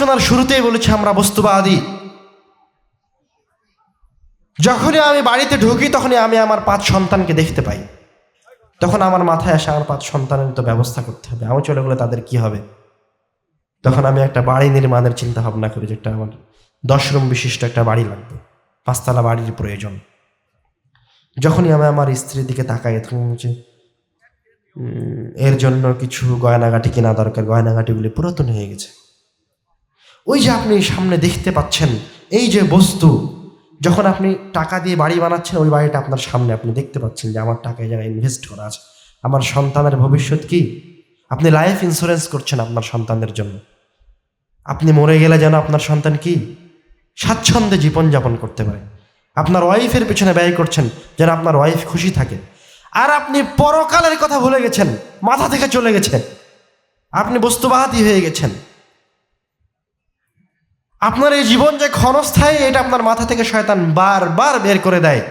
আলোচনার শুরুতেই বলেছি, আমরা বস্তুবাদী। যখনই আমি বাড়িতে ঢুকি, তখনই আমি আমার পাঁচ সন্তানকে দেখতে পাই। তখন আমার মাথায় আসে, আমার পাঁচ সন্তানের তো ব্যবস্থা করতে হবে। আমি চলে গেলে তাদের কি হবে? তখন আমি একটা বাড়ি নির্মাণের চিন্তা ভাবনা করি, যেটা আমার দশ রুম বিশিষ্ট একটা বাড়ি লাগবে। পাঁচতলা বাড়ির প্রয়োজন। যখনই আমি আমার স্ত্রীর দিকে তাকাই, তখন হচ্ছে এর জন্য কিছু গয়নাগাটি কেনা দরকার। গয়নাগাটিগুলি পুরাতন হয়ে গেছে। ওই যে আপনি সামনে দেখতে পাচ্ছেন, এই যে বস্তু, যখন আপনি টাকা দিয়ে বাড়ি বানাচ্ছেন, ওই বাড়িটা আপনার সামনে আপনি দেখতে পাচ্ছেন যে আমার টাকা জায়গায় ইনভেস্ট করা আছে, আমার সন্তানের ভবিষ্যৎ কি? আপনি লাইফ ইন্স্যুরেন্স করছেন আপনার সন্তানদের জন্য। আপনি মরে গেলে যেন আপনার সন্তান কি? স্বাচ্ছন্দ্যে জীবনযাপন করতে পারে। আপনার ওয়াইফের পেছনে ব্যয় করছেন, যেন আপনার ওয়াইফ খুশি থাকে। আর আপনি পরকালের কথা ভুলে গেছেন, মাথা থেকে চলে গেছে। আপনি বস্তুবাদী হয়ে গেছেন। আপনার এই জীবন যে ক্ষণস্থায়ী, এটা আপনার মাথা থেকে শয়তান বারবার বের করে দেয়।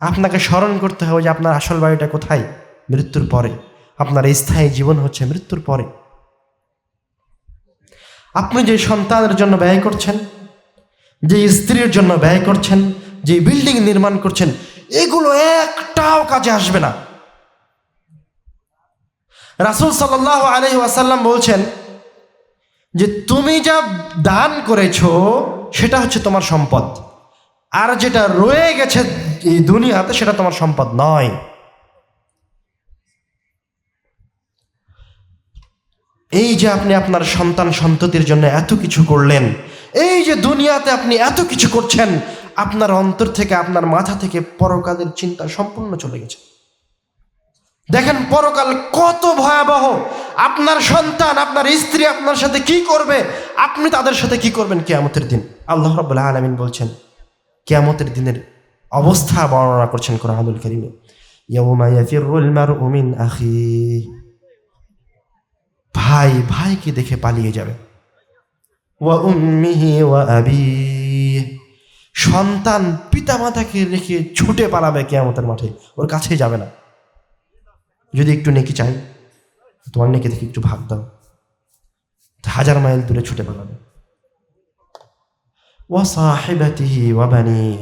আপনাকে স্মরণ করতে হবে যে আপনার আসল বাড়িটা কোথায়? মৃত্যুর পরে। আপনার এই স্থায়ী জীবন হচ্ছে মৃত্যুর পরে। আপনি যে সন্তানের জন্য ব্যয় করছেন, যে স্ত্রীর জন্য ব্যয় করছেন, যে বিল্ডিং নির্মাণ করছেন, এগুলো একটাও কাজে আসবে না। রাসুল সাল্লাহ আলহি ওয়াসাল্লাম বলছেন যে তুমি যা দান করেছ, সেটা হচ্ছে তোমার সম্পদ। আর যেটা রয়ে গেছে এই দুনিয়াতে, সেটা তোমার সম্পদ নয়। এই যে আপনি আপনার সন্তান সন্ততির জন্য এত কিছু করলেন, এই যে দুনিয়াতে আপনি এত কিছু করছেন, আপনার অন্তর থেকে, আপনার মাথা থেকে পরকালের চিন্তা সম্পূর্ণ চলে গেছে। দেখেন পরকাল কত ভয়াবহ। আপনার সন্তান, আপনার স্ত্রী আপনার সাথে কি করবে? আপনি তাদের সাথে কি করবেন কেয়ামতের দিন? আল্লাহ রবাহ আলমিন বলছেন, কেয়ামতের দিনের অবস্থা বর্ণনা করছেন কোরআনুল করিমে। ভাই, ভাইকে দেখে পালিয়ে যাবে। সন্তান পিতামাতাকে রেখে ছুটে পালাবে কেয়ামতের মাঠে। ওর কাছেই যাবে না। যদি একটু নেকি চাই, তোমার নেকি থেকে একটু ভাগ দাও। হাজার মাইল দূরে ছুটে পালাবে। ওয়া সাহেবাতিহি ওয়া বানি।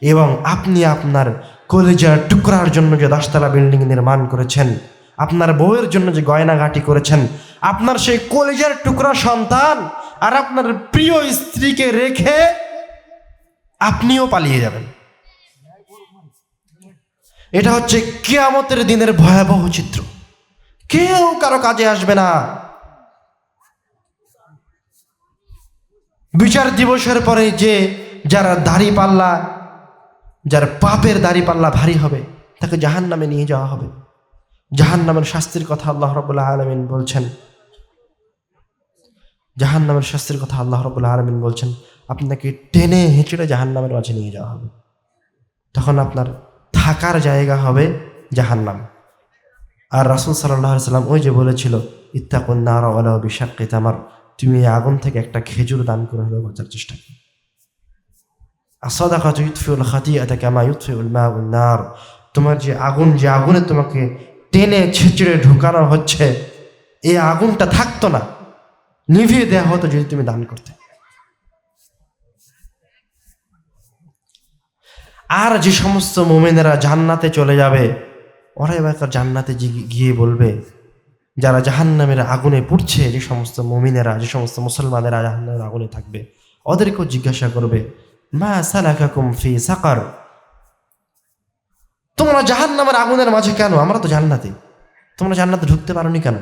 এবং আপনি আপনার কলেজার টুকরার জন্য যে দশতলা বিল্ডিং নির্মাণ করেছেন, আপনার বউয়ের জন্য যে গয়নাঘাটি করেছেন, আপনার সেই কলেজার টুকরা সন্তান আর আপনার প্রিয় স্ত্রীকে রেখে আপনিও পালিয়ে যাবেন। এটা হচ্ছে কেয়ামতের দিনের ভয়াবহ চিত্র। কেউ কারও কাজে আসবে না। বিচার দিবসের পরে যে যারা দাড়ি পাল্লা, যার পাপের দাড়ি পাল্লা ভারী হবে, তাকে জাহান নামে নিয়ে যাওয়া হবে। জাহান নামের শাস্তির কথা আল্লাহ রবুল্লাহ আলমিন বলছেন। জাহান নামের শাস্তির কথা আল্লাহ রবুল্লাহ আলমিন বলছেন, আপনাকে টেনে হেঁচড়ে জাহান নামের মাঝে নিয়ে যাওয়া হবে। তখন আপনার থাকার জায়গা হবে জাহান্নাম। আর রাসুল সাল্লাম ওই যে বলেছিল ইত্তাকুন্নার আলা বিশাক্কে তামার। তুমি এই আগুন থেকে একটা খেজুর দান করে হলেও বাঁচার চেষ্টা করো। আসাদাকা ইউতফিউল খাতি আতা কামা ইউতফিউল মা তোমার যে আগুন, যে আগুনে তোমাকে টেনে ছেঁচড়ে ঢুকানো হচ্ছে, এই আগুনটা থাকতো না। নিভিয়ে দেওয়া হতো যদি তুমি দান করতে। আর যে সমস্ত মোমেনেরা জান্নাতে চলে যাবে ওরা এবার জান্নাতে গি- গিয়ে বলবে যারা জাহান্নামের আগুনে পুড়ছে যে সমস্ত মোমিনেরা যে সমস্ত মুসলমানেরা জাহান্নামের আগুনে থাকবে ওদেরকেও জিজ্ঞাসা করবে মা সালাকাকুম ফি সাকার তোমরা জাহান্নামের আগুনের মাঝে কেন আমরা তো জান্নাতে তোমরা জান্নাতে ঢুকতে পারোনি কেন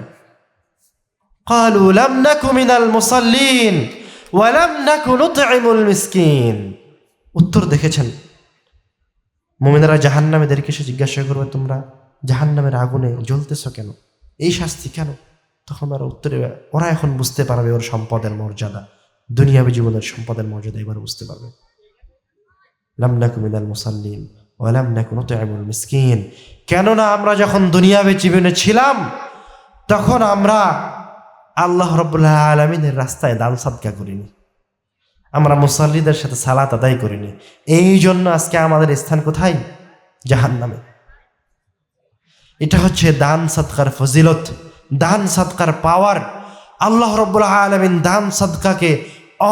قالوا لم نك من المصلين ولم نك نطعم المسكين উত্তর দেখেছেন মোমিনেরা জাহান্নামেদেরকে সে জিজ্ঞাসা করবে, তোমরা জাহান্নামের আগুনে জ্বলতেছ কেন? এই শাস্তি কেন? তখন ওরা উত্তরে, ওরা এখন বুঝতে পারবে ওর সম্পদের মর্যাদা। দুনিয়াবী জীবনের সম্পদের মর্যাদা এবার বুঝতে পারবে। লামনাকু মিনাল মুসাল্লিন ওয়ালাম নাকু নুতইমুল মিসকিন। কেননা আমরা যখন দুনিয়াবী জীবনে ছিলাম, তখন আমরা আল্লাহ রব্বুল্লাহ আলমিনের রাস্তায় দান সাদকা করিনি। আমরা মুসল্লিদের সাথে সালাত আদায় করিনি। এই জন্য আজকে আমাদের স্থান কোথায়? জাহান নামে এটা হচ্ছে দান সৎকার ফজিলত, দান সৎকার পাওয়ার। আল্লাহ রব্বুল আলমিন দান সৎকাকে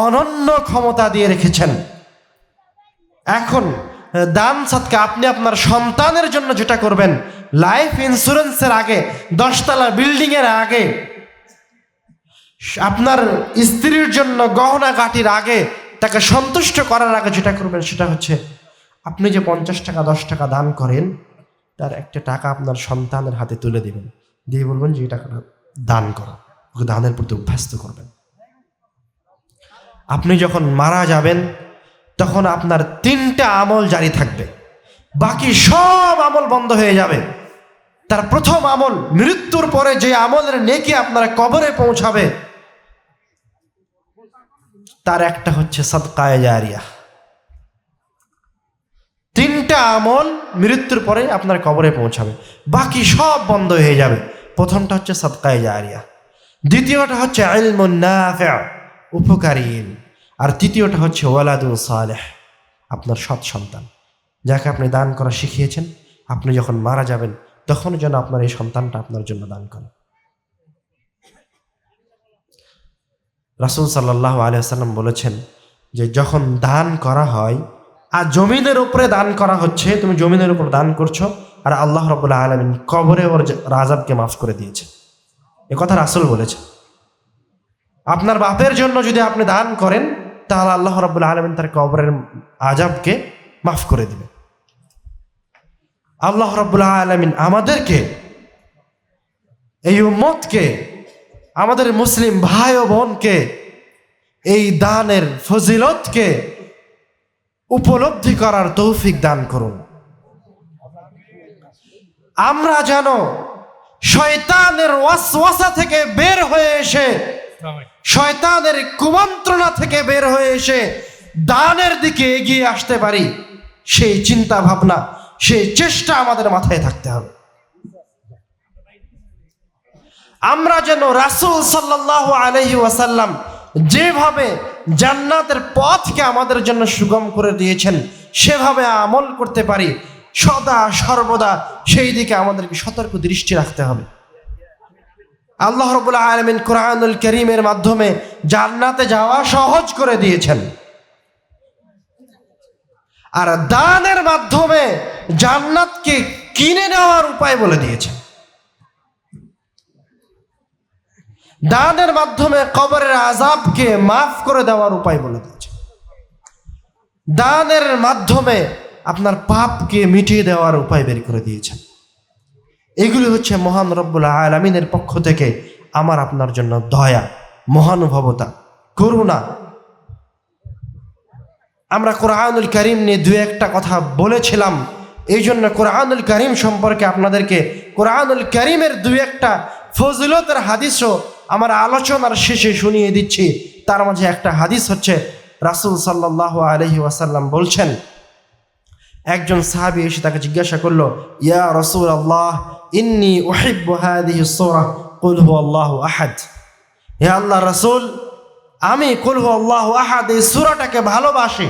অনন্য ক্ষমতা দিয়ে রেখেছেন। এখন দান সৎকা আপনি আপনার সন্তানের জন্য যেটা করবেন লাইফ ইন্স্যুরেন্সের আগে, দশতলা বিল্ডিংয়ের আগে আপনার স্ত্রীর জন্য গহনা গাটির আগে তাকে সন্তুষ্ট করার আগে যেটা করবেন সেটা হচ্ছে, আপনি যে পঞ্চাশ টাকা, দশ টাকা দান করেন, তার একটা টাকা আপনার সন্তানের হাতে তুলে দিবেন। দিয়ে বলবেন যে টাকাটা দান করো। ওকে দানের প্রতি অভ্যস্ত করবেন। আপনি যখন মারা যাবেন, তখন আপনার তিনটা আমল জারি থাকবে। বাকি সব আমল বন্ধ হয়ে যাবে। তার প্রথম আমল মৃত্যুর পরে যে আমলের নেকি আপনারা কবরে পৌঁছাবে তার একটা হচ্ছে সদকায় জারিয়া। তিনটা আমল মৃত্যুর পরে আপনার কবরে পৌঁছাবে। বাকি সব বন্ধ হয়ে যাবে। প্রথমটা হচ্ছে সদকায় জারিয়া। দ্বিতীয়টা হচ্ছে ইলমুন নাফি'a উপকারী। আর তৃতীয়টা হচ্ছে ওয়ালাদুল সালেহ, আপনার সৎ সন্তান। যাকে আপনি দান করা শিখিয়েছেন, আপনি যখন মারা যাবেন তখন যেন আপনার এই সন্তানটা আপনার জন্য দান করে রাসুল সাল্লাহ আলিয়াল্লাম বলেছেন যে যখন দান করা হয়, আর জমিনের উপরে দান করা হচ্ছে, তুমি জমিনের উপর দান করছ, আর আল্লাহ রবুল্লাহ আলমিন কবরে ওর রাজাবকে মাফ করে দিয়েছে। এ কথা রাসুল বলেছে আপনার বাপের জন্য যদি আপনি দান করেন, তাহলে আল্লাহ রবুল্লাহ আলমিন তার কবরের আজাবকে মাফ করে দিবে আল্লাহ রবুল্লাহ আলমিন আমাদেরকে, এই উম্মতকে আমাদের মুসলিম ভাই ও বোনকে এই দানের ফজিলতকে উপলব্ধি করার তৌফিক দান করুন। আমরা যেন শয়তানের ওয়াসওয়াসা থেকে বের হয়ে এসে, শয়তানের কুমন্ত্রণা থেকে বের হয়ে এসে দানের দিকে এগিয়ে আসতে পারি, সেই চিন্তা ভাবনা, সেই চেষ্টা আমাদের মাথায় থাকতে হবে। আমরা যেন রাসূল সাল্লাল্লাহু আলাইহি ওয়াসাল্লাম যেভাবে জান্নাতের পথকে আমাদের জন্য সুগম করে দিয়েছেন, সেভাবে আমল করতে পারি, সদা সর্বদা সেই দিকে আমাদেরকে সতর্ক দৃষ্টি রাখতে হবে। আল্লাহ রবুল্লাহ আলমিন কোরআনুল করিমের মাধ্যমে জান্নাতে যাওয়া সহজ করে দিয়েছেন। আর দানের মাধ্যমে জান্নাতকে কিনে নেওয়ার উপায় বলে দিয়েছেন। দানের মাধ্যমে কবরের আজাবকে মাফ করে দেওয়ার উপায় বলে দিয়েছে। দানের মাধ্যমে আপনার পাপকে মিটিয়ে দেওয়ার উপায় বের করে দিয়েছেন এগুলি হচ্ছে মহান রব্বুল আলমিনের পক্ষ থেকে আমার আপনার জন্য দয়া, মহানুভবতা, করুণা। আমরা কোরআনুল করিম নিয়ে দু একটা কথা বলেছিলাম। এই জন্য কোরআনুল করিম সম্পর্কে আপনাদেরকে কোরআনুল করিমের দু একটা ফজিলতের হাদিসও আমার আলোচনার শেষে শুনিয়ে দিচ্ছি, তার মাঝে একটা হাদিস হচ্ছে, রাসুল সাল্লাহ আলহি ওয়াসাল্লাম বলছেন, একজন সাহাবি এসে তাকে জিজ্ঞাসা করল, ইয়া রসুল আল্লাহ ইন্নি হু আল্লাহু আহাদ। হে আল্লাহ রসুল, আমি কুল আল্লাহ আহাদ, এই সূরাটাকে ভালোবাসি।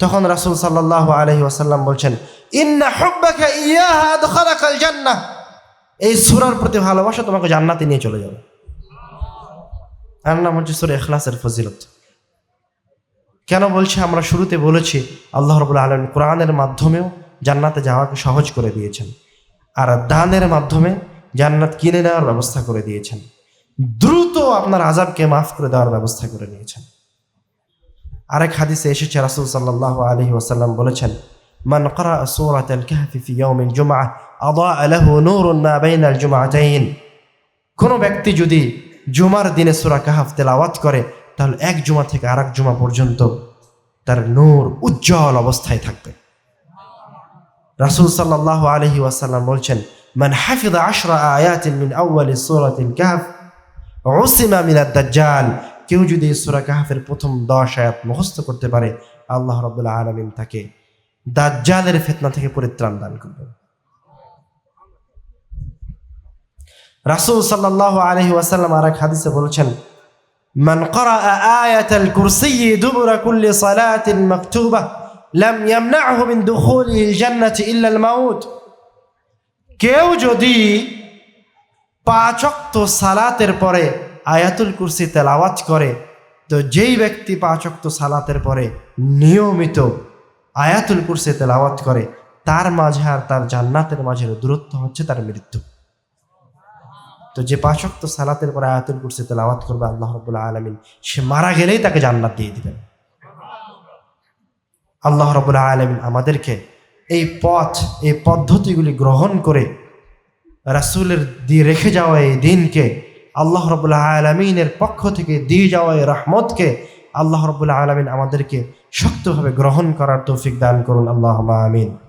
তখন রাসূল সাল্লাল্লাহু আলাইহি ওয়াসাল্লাম বলছেন, ইন্না হুব্বাকা ইয়াহা আদখালাকাল জান্নাহ। এই সুরার প্রতি ভালোবাসা তোমাকে জান্নাতে নিয়ে চলে যাবে। আর নাম হচ্ছে সূরা ইখলাসের ফজিলত। কেন বলছে? আমরা শুরুতে বলেছি, আল্লাহ রবুল্লা আলম কোরআনের মাধ্যমেও জান্নাতে যাওয়াকে সহজ করে দিয়েছেন। আর দানের মাধ্যমে জান্নাত কিনে নেওয়ার ব্যবস্থা করে দিয়েছেন। দ্রুত আপনার আজাবকে মাফ করে দেওয়ার ব্যবস্থা করে নিয়েছেন। আরেক হাদিসে এসেছে, রাসূল সাল্লাল্লাহু আলাইহি ওয়াসাল্লাম বলেছেন মান করা সূরাত আল কাহফি ফি ইয়াউমিল জুমআহ আদা লাহু নূরুন মা বাইনাল কোনো ব্যক্তি যদি জুমার দিনে সূরা কাহফ তেলাওয়াত করে, তাহলে এক জুমা থেকে আরেক জুমা পর্যন্ত তার নূর উজ্জ্বল অবস্থায় থাকবে। রাসূল সাল্লাল্লাহু আলাইহি ওয়াসাল্লাম বলছেন, মান হাফিযা আশরা আয়াতিন মিন আউয়ালি সূরাতিল কাহফ, উসিমা মিনাদ দাজ্জাল। কেউ যদি সূরা কাহফের প্রথম দশ আয়াত মুখস্থ করতে পারে, আল্লাহ রাব্বুল আলামিন তাকে দাজ্জালের ফিতনা থেকে পরিত্রাণ দান করবেন রাসূল সাল্লাল্লাহু আলাইহি ওয়াসাল্লাম আর এক হাদিসে বলেছেন من قرأ آية الكرسي دبر كل صلاة مكتوبة لم يمنعه من دخوله الجنة إلا الموت কেউ যদি পাচক্ত সালাতের পরে আয়াতুল কুরসি তেলাওয়াত করে তো যেই ব্যক্তি পাচক্ত সালাতের পরে নিয়মিত আয়াতুল কুরসি তেলাওয়াত করে, তার মাঝে আর তার জান্নাতের মাঝের দূরত্ব হচ্ছে তার মৃত্যু। তো যে পাচক্ত সালাতের পরে আয়াতুল কুরসি তেলাওয়াত করবে আল্লাহ রবুল্লাহ আলমিন, সে মারা গেলেই তাকে জান্নাত দিয়ে দিবেন। আল্লাহ রবুল্লাহ আলমিন আমাদেরকে এই পথ, এই পদ্ধতিগুলি গ্রহণ করে রাসূলের দিয়ে রেখে যাওয়া এই দিনকে, আল্লাহ রবুল্লাহ আলমিনের পক্ষ থেকে দিয়ে যাওয়া এই রহমতকে, আল্লাহ রবুল্লাহ আলমিন আমাদেরকে শক্তভাবে গ্রহণ করার তৌফিক দান করুন আল্লাহ আমিন।